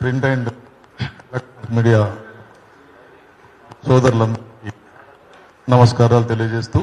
Print and media సోదరులందరికీ నమస్కారాలు తెలియజేస్తూ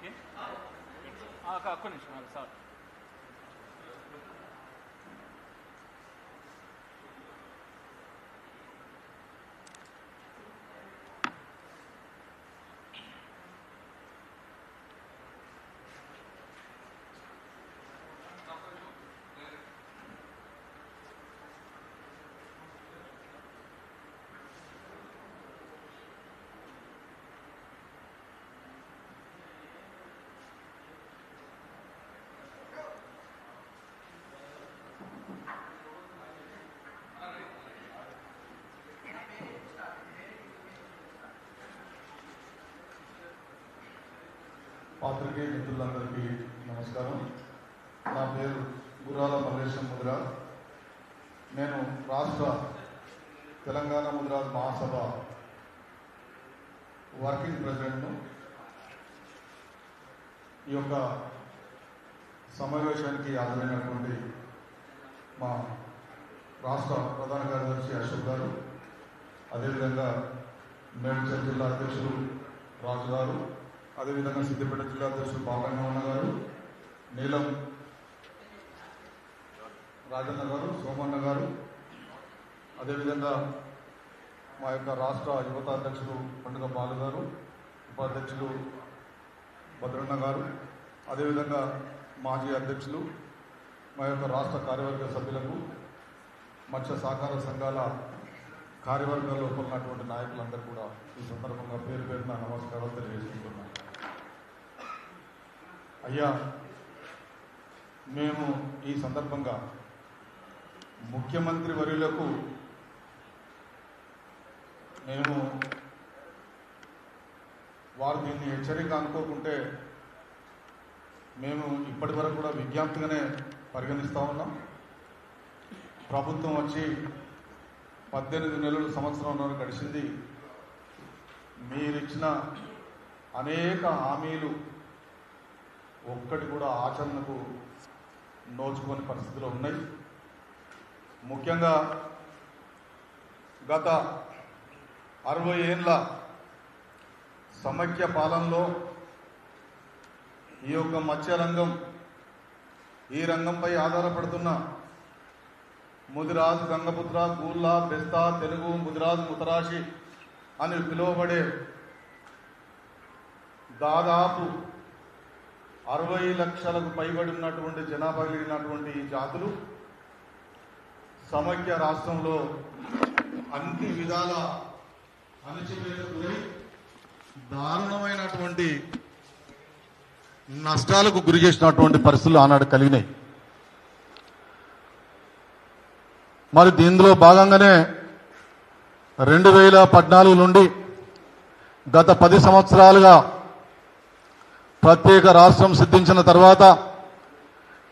ఓకే ఒక్క నిమిషం సార్ పాత్రికేయ మిత్రులందరికీ నమస్కారం. నా పేరు గురాల మల్లేశం ముద్ర. నేను రాష్ట్ర తెలంగాణ ముద్రా మహాసభ వర్కింగ్ ప్రెసిడెంట్ను. ఈ యొక్క సమావేశానికి హాజరైనటువంటి మా రాష్ట్ర ప్రధాన కార్యదర్శి అశోక్ గారు అదేవిధంగా మేడ్చల్ జిల్లా అధ్యక్షులు రాజు గారు అదేవిధంగా సిద్దిపేట జిల్లా అధ్యక్షులు బాలరంగమన్న గారు నీలం రాజన్న గారు సోమన్న గారు అదేవిధంగా మా యొక్క రాష్ట్ర యువత అధ్యక్షులు పండుగ బాలు గారు ఉపాధ్యక్షులు భద్రన్న గారు అదేవిధంగా మాజీ అధ్యక్షులు మా యొక్క రాష్ట్ర కార్యవర్గ సభ్యులకు మత్స్య సహకార సంఘాల కార్యవర్గాల్లో ఉన్నటువంటి నాయకులందరూ కూడా ఈ సందర్భంగా పేరు పేరున నమస్కారాలు తెలియజేసుకుంటున్నాను. అయ్యా మేము ఈ సందర్భంగా ముఖ్యమంత్రి వర్యులకు మేము వారు దీన్ని హెచ్చరిక అనుకోకుంటే మేము ఇప్పటి వరకు కూడా విజ్ఞప్తిగానే పరిగణిస్తూ ఉన్నాం. ప్రభుత్వం వచ్చి పద్దెనిమిది నెలలు సంవత్సరం గడిచింది. మీరిచ్చిన అనేక హామీలు ఒక్కటి కూడా ఆచరణకు నోచుకోని పరిస్థితిలో ఉన్నాయి. ముఖ్యంగా గత అరవై ఏళ్ళ సమైక్య పాలనలో ఈ యొక్క మత్స్యరంగం ఈ రంగంపై ఆధారపడుతున్న ముదిరాజ్ గంగపుత్ర గూల్లా బెస్తా తెలుగు ముదిరాజ్ ముతరాశి అని పిలువబడే దాదాపు అరవై లక్షలకు పైబడి ఉన్నటువంటి జనాభా కలిగినటువంటి ఈ జాతులు సమైక్య రాష్ట్రంలో అన్ని విధాల అణచివేతకు గురై దారుణమైనటువంటి నష్టాలకు గురి చేసినటువంటి పరిస్థితులు ఆనాడు కలిగినాయి. మరి దీనిలో భాగంగానే రెండు వేల పద్నాలుగు నుండి గత పది సంవత్సరాలుగా ప్రత్యేక రాష్ట్రం సిద్ధించిన తర్వాత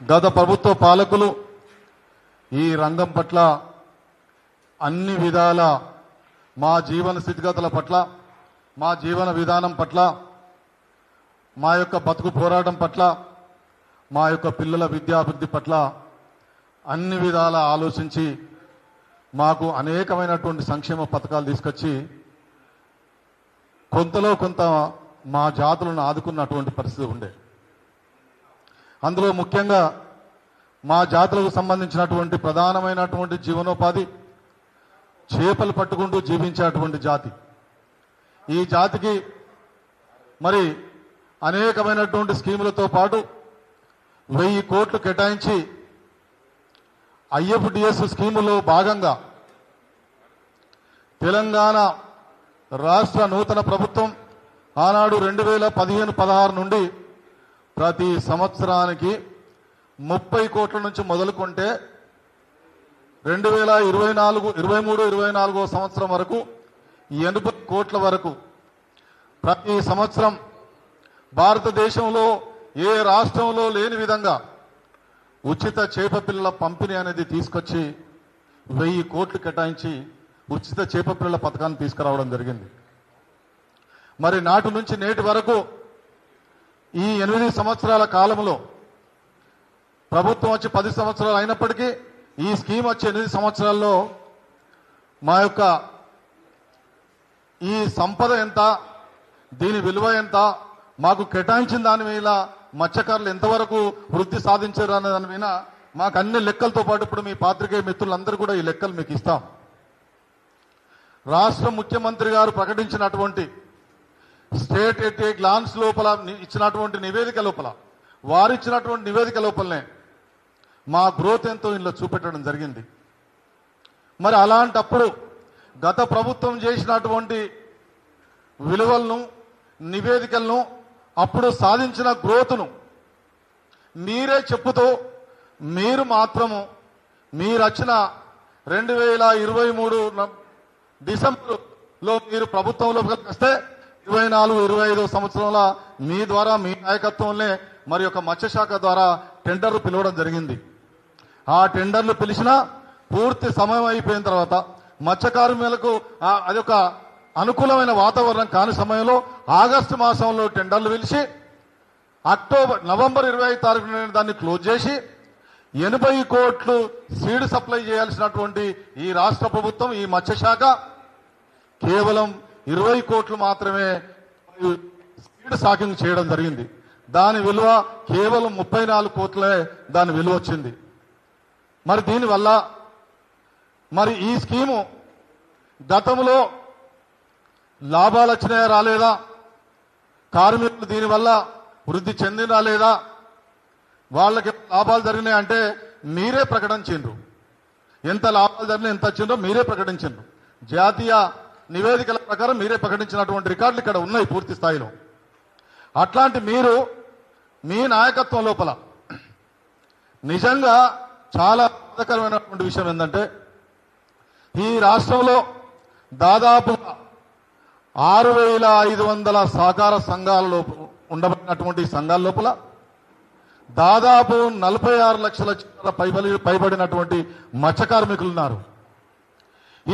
గత ప్రభుత్వ పాలకులు ఈ రంగం పట్ల అన్ని విధాల మా జీవన స్థితిగతుల పట్ల మా జీవన విధానం పట్ల మా యొక్క బతుకు పోరాటం పట్ల మా యొక్క పిల్లల విద్యాభివృద్ధి పట్ల అన్ని విధాల ఆలోచించి మాకు అనేకమైనటువంటి సంక్షేమ పథకాలు తీసుకొచ్చి కొంతలో కొంత మా జాతులను ఆదుకున్నటువంటి పరిస్థితి ఉండే. అందులో ముఖ్యంగా మా జాతులకు సంబంధించినటువంటి ప్రధానమైనటువంటి జీవనోపాధి చేపలు పట్టుకుంటూ జీవించేటువంటి జాతి. ఈ జాతికి మరి అనేకమైనటువంటి స్కీములతో పాటు వెయ్యి కోట్లు కేటాయించి ఐఎఫ్డిఎస్ స్కీములో భాగంగా తెలంగాణ రాష్ట్ర నూతన ప్రభుత్వం ఆనాడు రెండు వేల పదిహేను పదహారు నుండి ప్రతి సంవత్సరానికి ముప్పై కోట్ల నుంచి మొదలుకుంటే రెండు వేల ఇరవై నాలుగు ఇరవై మూడు ఇరవై నాలుగో సంవత్సరం వరకు ఎనభై కోట్ల వరకు ప్రతి సంవత్సరం భారతదేశంలో ఏ రాష్ట్రంలో లేని విధంగా ఉచిత చేప పిల్లల పంపిణీ అనేది తీసుకొచ్చి వెయ్యి కోట్లు కేటాయించి ఉచిత చేప పిల్లల పథకాన్ని తీసుకురావడం జరిగింది. మరి నాటి నుంచి నేటి వరకు ఈ ఎనిమిది సంవత్సరాల కాలంలో ప్రభుత్వం వచ్చి పది సంవత్సరాలు అయినప్పటికీ ఈ స్కీమ్ వచ్చి ఎనిమిది సంవత్సరాల్లో మా యొక్క ఈ సంపద ఎంత దీని విలువ ఎంత మాకు కేటాయించిన దాని మీద మత్స్యకారులు ఎంతవరకు వృద్ధి సాధించారు అనే దాని మీద మాకు అన్ని లెక్కలతో పాటు ఇప్పుడు మీ పాత్రికేయ మిత్రులందరూ కూడా ఈ లెక్కలు మీకు ఇస్తాం. రాష్ట్ర ముఖ్యమంత్రి గారు ప్రకటించినటువంటి స్టేట్ ఎట్ ఏ గ్లాన్స్ లోపల ఇచ్చినటువంటి నివేదిక లోపల వారు ఇచ్చినటువంటి నివేదిక లోపలనే మా గ్రోత్ ఎంతో ఇందులో చూపెట్టడం జరిగింది. మరి అలాంటప్పుడు గత ప్రభుత్వం చేసినటువంటి విలువలను నివేదికలను అప్పుడు సాధించిన గ్రోత్ను మీరే చెప్పుతూ మీరు మాత్రము మీరు వచ్చిన రెండు వేల ఇరవై మూడు డిసెంబర్లో మీరు ప్రభుత్వంలోకి వస్తే ఇరవై నాలుగు ఇరవై ఐదు సంవత్సరంలో మీ ద్వారా మీ నాయకత్వంలో మరి యొక్క మత్స్యశాఖ ద్వారా టెండర్లు పిలవడం జరిగింది. ఆ టెండర్లు పిలిచినా పూర్తి సమయం అయిపోయిన తర్వాత మత్స్యకారులకు అది అదొక అనుకూలమైన వాతావరణం కాని సమయంలో ఆగస్టు మాసంలో టెండర్లు పిలిచి అక్టోబర్ నవంబర్ ఇరవై ఐదు తారీఖున దాన్ని క్లోజ్ చేసి ఎనభై కోట్లు సీడ్ సప్లై చేయాల్సినటువంటి ఈ రాష్ట్ర ప్రభుత్వం ఈ మత్స్యశాఖ కేవలం ఇరవై కోట్లు మాత్రమే స్పీడ్ సాకింగ్ చేయడం జరిగింది. దాని విలువ కేవలం ముప్పై నాలుగు కోట్లే దాని విలువ వచ్చింది. మరి దీనివల్ల మరి ఈ స్కీము గతంలో లాభాలు వచ్చినాయా రాలేదా? కార్మికులు దీనివల్ల వృద్ధి చెందినా లేదా? వాళ్ళకి లాభాలు జరిగినాయి అంటే మీరే ప్రకటించిండ్రు ఎంత లాభాలు జరిగినా ఎంత వచ్చిందో మీరే ప్రకటించిండ్రు. జాతీయ నివేదికల ప్రకారం మీరే ప్రకటించినటువంటి రికార్డులు ఇక్కడ ఉన్నాయి పూర్తి స్థాయిలో. అట్లాంటి మీరు మీ నాయకత్వం లోపల నిజంగా చాలా బాధకరమైనటువంటి విషయం ఏంటంటే ఈ రాష్ట్రంలో దాదాపు ఆరు వేల ఐదు వందల సహకార సంఘాలలో ఉండబడినటువంటి సంఘాల లోపల దాదాపు నలభై ఆరు లక్షల చిల్లర పైబడి పైబడినటువంటి మత్స్య కార్మికులు ఉన్నారు.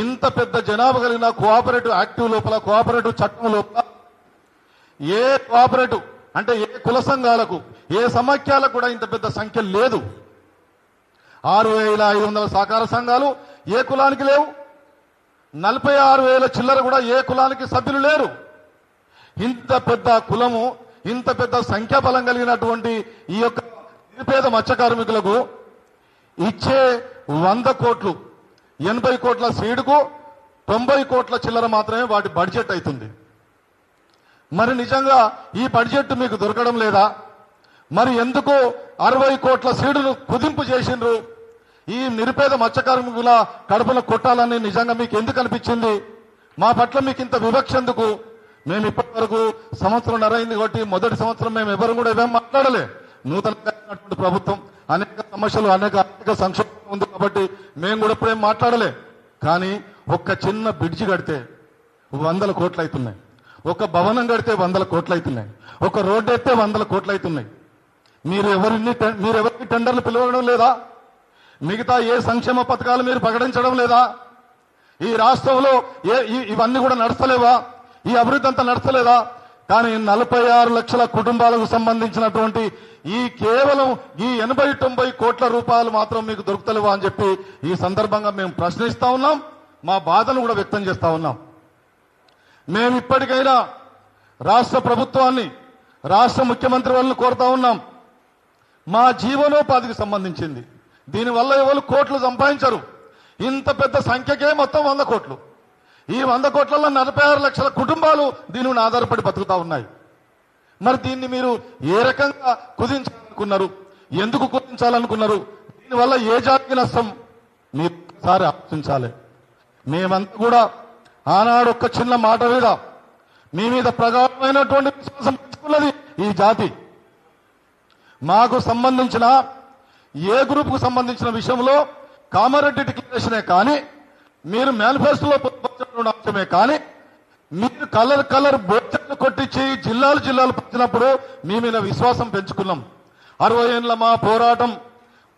ఇంత పెద్ద జనాభా కలిగిన కోఆపరేటివ్ యాక్టివ్ లోపల కోఆపరేటివ్ చట్టం లోపల ఏ కోఆపరేటివ్ అంటే ఏ కుల సంఘాలకు ఏ సమాఖ్యలకు కూడా ఇంత పెద్ద సంఖ్య లేదు. ఆరు వేల ఐదు వందల సహకార సంఘాలు ఏ కులానికి లేవు? నలభై ఆరు వేల చిల్లర కూడా ఏ కులానికి సభ్యులు లేరు. ఇంత పెద్ద కులము ఇంత పెద్ద సంఖ్యాబలం కలిగినటువంటి ఈ యొక్క నిరుపేద మత్స్య కార్మికులకు ఇచ్చే వంద కోట్లు ఎనభై కోట్ల సీడుకు తొంభై కోట్ల చిల్లర మాత్రమే వాటి బడ్జెట్ అవుతుంది మరి నిజంగా ఈ బడ్జెట్ మీకు దొరకడం లేదా? మరి ఎందుకు అరవై కోట్ల సీడును కుదింపు చేసిండ్రు? ఈ నిరుపేద మత్స్యకార్మికుల కడుపున కొట్టాలని నిజంగా మీకు ఎందుకు అనిపించింది? మా పట్ల మీకు ఇంత వివక్ష ఎందుకు? మేము ఇప్పటి వరకు సంవత్సరం అయింది కాబట్టి మొదటి సంవత్సరం మేము ఎవరు కూడా ఏమేమి మాట్లాడలే. నూతనంగా ఉన్నటువంటి ప్రభుత్వం అనేక సమస్యలు అనేక ఆర్థిక సంక్షోభం ఉంది కాబట్టి మేము కూడా ఇప్పుడేం మాట్లాడలే. కానీ ఒక్క చిన్న బ్రిడ్జి కడితే వందల కోట్లు అవుతున్నాయి. ఒక భవనం కడితే వందల కోట్లు అవుతున్నాయి. ఒక రోడ్డు ఎత్తే వందల కోట్లు అవుతున్నాయి. మీరు ఎవరిని మీరు ఎవరికి టెండర్లు పిలవడం లేదా? మిగతా ఏ సంక్షేమ పథకాలు మీరు ప్రకటించడం లేదా? ఈ రాష్ట్రంలో ఏ ఇవన్నీ కూడా నడచలేవా ఈ అభివృద్ధి అంతా నడచలేదా కానీ నలభై ఆరు లక్షల కుటుంబాలకు సంబంధించినటువంటి ఈ కేవలం ఈ ఎనభై తొంభై కోట్ల రూపాయలు మాత్రం మీకు దొరుకుతలేవా అని చెప్పి ఈ సందర్భంగా మేము ప్రశ్నిస్తా ఉన్నాం. మా బాధను కూడా వ్యక్తం చేస్తా ఉన్నాం. మేము ఇప్పటికైనా రాష్ట్ర ప్రభుత్వాన్ని రాష్ట్ర ముఖ్యమంత్రి వాళ్ళని కోరుతా ఉన్నాం. మా జీవనోపాధికి సంబంధించింది. దీనివల్ల ఎవరు కోట్లు సంపాదించరు. ఇంత పెద్ద సంఖ్యకే మొత్తం వంద కోట్లు. ఈ వంద కోట్లలో నలభై ఆరు లక్షల కుటుంబాలు దీని ఆధారపడి బతుకుతా ఉన్నాయి. మరి దీన్ని మీరు ఏ రకంగా కుదించాలనుకున్నారు? ఎందుకు కుదించాలనుకున్నారు? దీనివల్ల ఏ జాతికి నష్టం? మీరు ఒకసారి ఆలోచించాలి. మేమంతా కూడా ఆనాడు ఒక్క చిన్న మాట మీద మీ మీద ప్రగాఢమైనటువంటి విశ్వాసం పెంచుకున్నది ఈ జాతి. మాకు సంబంధించిన ఏ గ్రూప్కు సంబంధించిన విషయంలో కామారెడ్డి డిక్లరేషనే కానీ మీరు మేనిఫెస్టోలో పొందుపరిచినటువంటి అంశమే కానీ మీరు కలర్ కలర్ బోర్డులు కొట్టించి జిల్లాలు జిల్లాలు పంచినప్పుడు మీ మీద విశ్వాసం పెంచుకున్నాం. అరవై ఏళ్ళ మా పోరాటం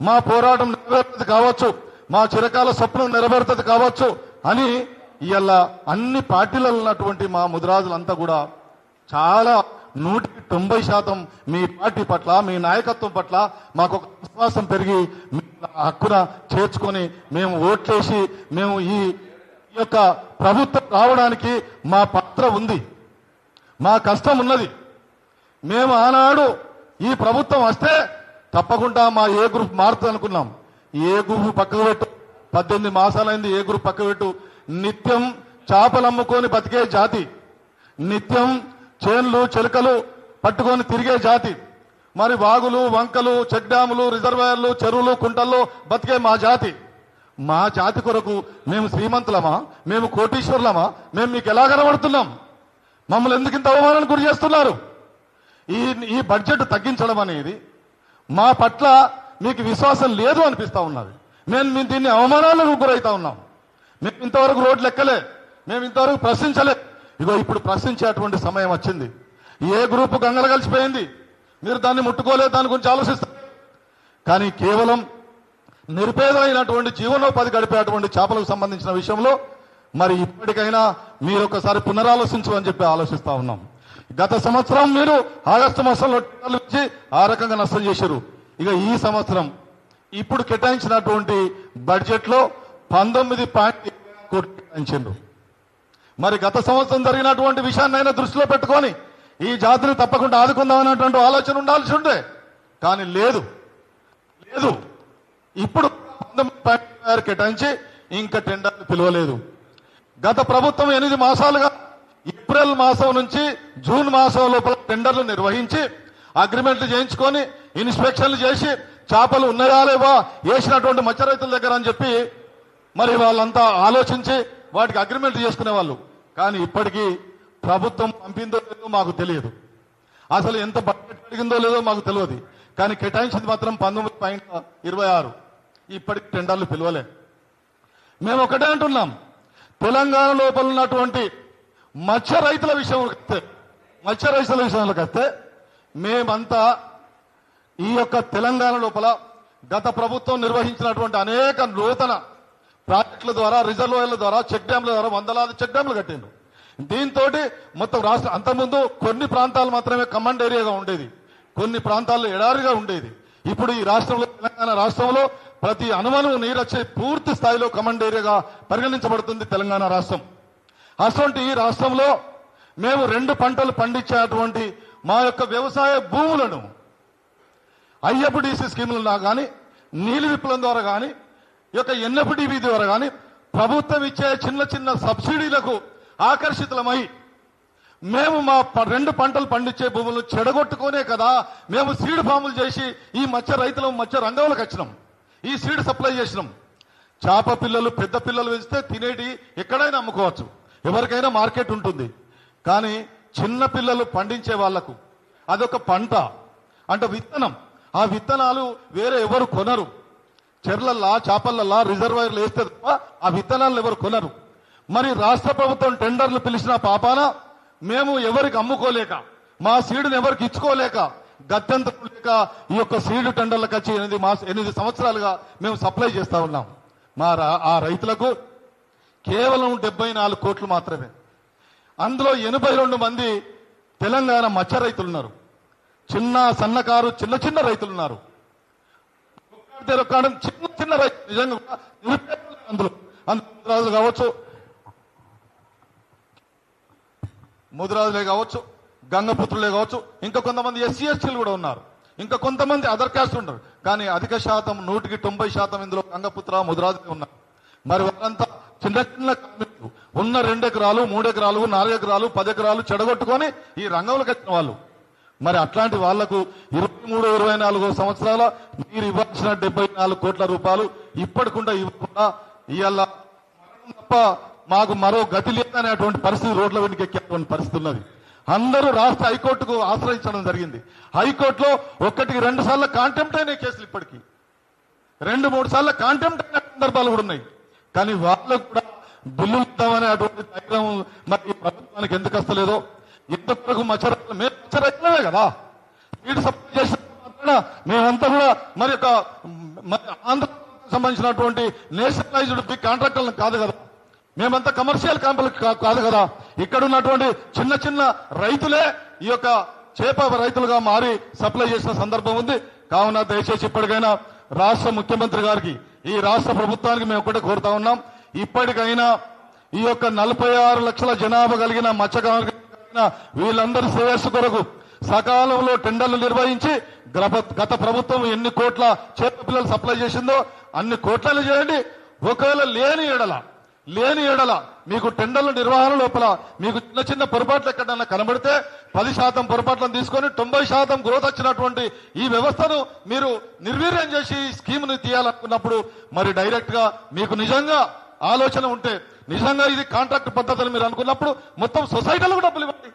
మా పోరాటం నెరవేరుతుంది కావచ్చు మా చిరకాల స్వప్నం నెరవేరుతుంది కావచ్చు అని ఇవాళ అన్ని పార్టీలలో ఉన్నటువంటి మా ముదిరాజులంతా కూడా చాలా నూటికి తొంభై శాతం మీ పార్టీ పట్ల మీ నాయకత్వం పట్ల మాకు ఒక విశ్వాసం పెరిగి మీ హక్కున చేర్చుకొని మేము ఓట్లేసి మేము ఈ యొక్క ప్రభుత్వం రావడానికి మా పాత్ర ఉంది. మా కష్టం ఉన్నది. మేము ఆనాడు ఈ ప్రభుత్వం వస్తే తప్పకుండా మా ఏ గ్రూప్ మారుతుంది అనుకున్నాం. ఏ గ్రూప్ పక్కకు పెట్టు. పద్దెనిమిది మాసాలైంది ఏ గ్రూప్ పక్కకు పెట్టు. నిత్యం చేపలమ్ముకొని బతికే జాతి. నిత్యం చేన్లు చెలుకలు పట్టుకొని తిరిగే జాతి. మరి వాగులు వంకలు చెక్ డ్యాములు రిజర్వాయర్లు చెరువులు కుంటల్లో బతికే మా జాతి. మా జాతి కొరకు మేము శ్రీమంతులమా? మేము కోటీశ్వరులమా? మేము మీకు ఎలా కనబడుతున్నాం? మమ్మల్ని ఎందుకు ఇంత అవమానానికి గురి చేస్తున్నారు? ఈ ఈ బడ్జెట్ తగ్గించడం అనేది మా పట్ల మీకు విశ్వాసం లేదు అనిపిస్తూ ఉన్నది. మేము మీ దీన్ని అవమానాలకు గురవుతా ఉన్నాం. మేము ఇంతవరకు రోడ్లు ఎక్కలే. మేము ఇంతవరకు ప్రశ్నించలే. ఇగో ఇప్పుడు ప్రశ్నించేటువంటి సమయం వచ్చింది. ఏ గ్రూపు గంగల కలిసిపోయింది? మీరు దాన్ని ముట్టుకోలేదు దాని గురించి ఆలోచిస్తారు. కానీ కేవలం నిరుపేదమైనటువంటి జీవనోపాధి గడిపేటువంటి చేపలకు సంబంధించిన విషయంలో మరి ఇప్పటికైనా మీరు ఒకసారి పునరాలోచించమని చెప్పి ఆలోచిస్తా ఉన్నాం. గత సంవత్సరం మీరు ఆగస్టు మాసంలో టీకాలు ఇచ్చి ఆ రకంగా నష్టం చేశారు. ఇక ఈ సంవత్సరం ఇప్పుడు కేటాయించినటువంటి బడ్జెట్లో పంతొమ్మిది పాయింట్ కోట్లు కేటాయించారు. మరి గత సంవత్సరం జరిగినటువంటి విషయాన్ని అయినా దృష్టిలో పెట్టుకొని ఈ జాతిని తప్పకుండా ఆదుకుందాం అనేటువంటి ఆలోచన ఉండాల్సి ఉండే. కానీ లేదు. లేదు. ఇప్పుడు పంతొమ్మిది కేటాయించి ఇంకా టెండర్లు పిలవలేదు. గత ప్రభుత్వం ఎనిమిది మాసాలుగా ఏప్రిల్ మాసం నుంచి జూన్ మాసం లోపల టెండర్లు నిర్వహించి అగ్రిమెంట్లు చేయించుకొని ఇన్స్పెక్షన్లు చేసి చేపలు ఉన్నాయా లేవా వేసినటువంటి మత్స్య రైతుల దగ్గర అని చెప్పి మరి వాళ్ళంతా ఆలోచించి వాటికి అగ్రిమెంట్ చేసుకునే వాళ్ళు. కానీ ఇప్పటికీ ప్రభుత్వం పంపిందో లేదో మాకు తెలియదు. అసలు ఎంత బడ్జెట్ అడిగిందో లేదో మాకు తెలియదు. కానీ కేటాయించింది మాత్రం పంతొమ్మిది పాయింట్ ఇరవై ఆరు. ఇప్పటికి టెండర్లు పిలవలే. మేము ఒకటే అంటున్నాం. తెలంగాణ లోపల ఉన్నటువంటి మత్స్య రైతుల విషయంలోకి వస్తే మత్స్య రైతుల విషయంలోకి వస్తే మేమంతా ఈ యొక్క తెలంగాణ లోపల గత ప్రభుత్వం నిర్వహించినటువంటి అనేక నూతన ప్రాజెక్టుల ద్వారా రిజర్వాయర్ల ద్వారా చెక్ డ్యాంల ద్వారా వందలాది చెక్ డ్యాంలు కట్టిండు దీంతో మొత్తం రాష్ట్రం అంతకుముందు కొన్ని ప్రాంతాలు మాత్రమే కమాండ్ ఏరియాగా ఉండేది. కొన్ని ప్రాంతాల్లో ఎడారిగా ఉండేది. ఇప్పుడు ఈ రాష్ట్రంలో తెలంగాణ రాష్ట్రంలో ప్రతి అనుమను నీరచ్చే పూర్తి స్థాయిలో కమాండ్ ఏరియాగా పరిగణించబడుతుంది తెలంగాణ రాష్ట్రం. అటువంటి ఈ రాష్ట్రంలో మేము రెండు పంటలు పండించేటువంటి మా యొక్క వ్యవసాయ భూములను ఐఎఫ్డిసి స్కీములు కానీ నీలి విప్లవం ద్వారా కానీ ఈ యొక్క ఎన్ఎఫ్డిబి ద్వారా కానీ ప్రభుత్వం ఇచ్చే చిన్న చిన్న సబ్సిడీలకు ఆకర్షితులమై మేము మా రెండు పంటలు పండించే భూములను చెడగొట్టుకోనే కదా మేము సీడ్ ఫాములు చేసి ఈ మత్స్య రైతులం మత్స్య రంగంలోకి వచ్చినాం. ఈ సీడ్ సప్లై చేసినాం. చేప పిల్లలు పెద్ద పిల్లలు పెంచితే తినేటి ఎక్కడైనా అమ్ముకోవచ్చు. ఎవరికైనా మార్కెట్ ఉంటుంది. కానీ చిన్న పిల్లలు పండించే వాళ్ళకు అదొక పంట. అంటే విత్తనం. ఆ విత్తనాలు వేరే ఎవరు కొనరు. చెర్లల్లా చేపలల్లా రిజర్వాయర్లు వేస్తే తప్ప ఆ విత్తనాలను ఎవరు కొనరు. మరి రాష్ట్ర ప్రభుత్వం టెండర్లు పిలిచిన పాపాన మేము ఎవరికి అమ్ముకోలేక మా సీడుని ఎవరికి ఇచ్చుకోలేక గత్యంతరం లేక ఈ యొక్క సీడు టెండర్లకు వచ్చి ఎనిమిది మాస ఎనిమిది సంవత్సరాలుగా మేము సప్లై చేస్తా ఉన్నాం. మా రా- ఆ రైతులకు కేవలం డెబ్బై నాలుగు కోట్లు మాత్రమే. అందులో ఎనభై రెండు మంది తెలంగాణ మత్స్య రైతులు ఉన్నారు చిన్న సన్నకారు చిన్న చిన్న రైతులు ఉన్నారు చిన్న చిన్న రైతు నిజంగా అందులో. అందులో కావచ్చు. ముదిరాజులే కావచ్చు. గంగపుత్రులే కావచ్చు ఇంకా కొంతమంది ఎస్సీ ఎస్టీలు కూడా ఉన్నారు. ఇంకా కొంతమంది అదర్ క్యాస్ట్ ఉంటారు. కానీ అధిక శాతం నూటికి తొంభై శాతం ఇందులో గంగపుత్ర ముదిరాజులే ఉన్నారు. మరి వారంతా చిన్న చిన్న కార్మికులు ఉన్న రెండు ఎకరాలు మూడు ఎకరాలు నాలుగు ఎకరాలు పది ఎకరాలు చెడగొట్టుకొని ఈ రంగంలోకి వచ్చిన వాళ్ళు. మరి అట్లాంటి వాళ్ళకు ఇరవై మూడు ఇరవై నాలుగు సంవత్సరాల మీరు ఇవ్వాల్సిన డెబ్బై నాలుగు కోట్ల రూపాయలు ఇప్పటికుండా ఇవ్వకుండా ఇవాళ తప్ప మాకు మరో గతి లేదనేటువంటి పరిస్థితి రోడ్ల వెనుక ఎక్కేటువంటి పరిస్థితి ఉన్నది. అందరూ రాష్ట్ర హైకోర్టుకు ఆశ్రయించడం జరిగింది. హైకోర్టులో ఒకటికి రెండు సార్లు కాంటెంప్ట్ అయిన కేసులు ఇప్పటికీ. రెండు మూడు సార్లు కాంటెంప్ట్ అయిన సందర్భాలు కూడా ఉన్నాయి. కానీ వాళ్ళకు కూడా బిల్లులు ఇద్దామనే అటువంటి ధైర్యం మరి ఈ ప్రభుత్వానికి ఎందుకు వస్తలేదో? ఇంతవరకు మచ్చరైతులు మేము మచ్చరైతులమే కదా. వీటి సప్లై చేసిన మేమంతా కూడా మరి యొక్క మరి ఆంధ్ర సంబంధించినటువంటి నేషనలైజ్డ్ బిగ్ కాంట్రాక్టర్లను కాదు కదా. మేమంతా కమర్షియల్ కంపెనీ కాదు కదా. ఇక్కడ ఉన్నటువంటి చిన్న చిన్న రైతులే ఈ యొక్క చేప రైతులుగా మారి సప్లై చేసిన సందర్భం ఉంది. కావున దయచేసి ఇప్పటికైనా రాష్ట్ర ముఖ్యమంత్రి గారికి ఈ రాష్ట్ర ప్రభుత్వానికి మేము ఒకటే కోరుతా ఉన్నాం. ఇప్పటికైనా ఈ యొక్క నలభై ఆరు లక్షల జనాభా కలిగిన మత్స్యకారు వీళ్ళందరి శ్రేయస్సు కొరకు సకాలంలో టెండర్లు నిర్వహించి గత ప్రభుత్వం ఎన్ని కోట్ల చేప పిల్లలు సప్లై చేసిందో అన్ని కోట్లలో చేయండి. ఒకవేళ లేని ఎడల లేని ఎడల మీకు టెండర్ల నిర్వహణ లోపల మీకు చిన్న చిన్న పొరపాట్లు ఎక్కడన్నా కనబడితే పది శాతం పొరపాట్లను తీసుకొని తొంభై శాతం గ్రోత్ వచ్చినటువంటి ఈ వ్యవస్థను మీరు నిర్వీర్యం చేసి ఈ స్కీమ్ని తీయాలనుకున్నప్పుడు మరి డైరెక్ట్గా మీకు నిజంగా ఆలోచన ఉంటే నిజంగా ఇది కాంట్రాక్ట్ పద్ధతిని మీరు అనుకున్నప్పుడు మొత్తం సొసైటీలకు డబ్బులు ఇవ్వండి.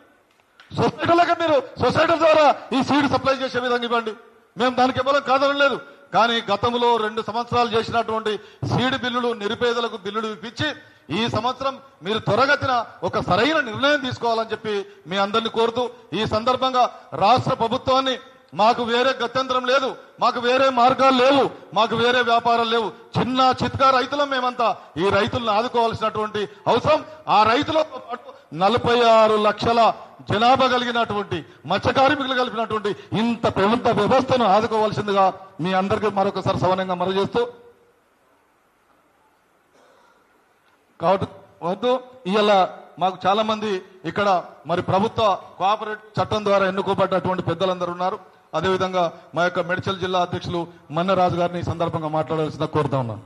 సొసైటీలకు మీరు సొసైటీ ద్వారా ఈ సీడ్ సప్లై చేసే విధంగా ఇవ్వండి. మేము దానికి ఇవ్వడం కాదనలేదు. కానీ గతంలో రెండు సంవత్సరాలు చేసినటువంటి సీడ్ బిల్లులు నిరుపేదలకు బిల్లులు ఇప్పించి ఈ సంవత్సరం మీరు త్వరగతిన ఒక సరైన నిర్ణయం తీసుకోవాలని చెప్పి మీ అందరిని కోరుతూ ఈ సందర్భంగా రాష్ట్ర ప్రభుత్వాన్ని మాకు వేరే గత్యంతరం లేదు మాకు వేరే మార్గాలు లేవు మాకు వేరే వ్యాపారాలు లేవు. చిన్న చిత్కా రైతులం మేమంతా ఈ రైతులను ఆదుకోవాల్సినటువంటి అవసరం. ఆ రైతులతో పాటు నలభై ఆరు లక్షల జనాభా కలిగినటువంటి మత్స్య కార్మికులు కలిపినటువంటి ఇంత ప్రభుత్వ వ్యవస్థను ఆదుకోవాల్సిందిగా మీ అందరికీ మరొకసారి సవనంగా మనవి చేస్తూ. కాబట్టి వద్దు ఇవాళ మాకు చాలా మంది ఇక్కడ మరి ప్రభుత్వ కోఆపరేటివ్ చట్టం ద్వారా ఎన్నుకోబడ్డటువంటి పెద్దలందరూ ఉన్నారు. అదేవిధంగా మా యొక్క మెడిచల్ జిల్లా అధ్యక్షులు మన్నరాజు గారిని ఈ సందర్భంగా మాట్లాడాల్సిందిగా కోరుతా ఉన్నాను.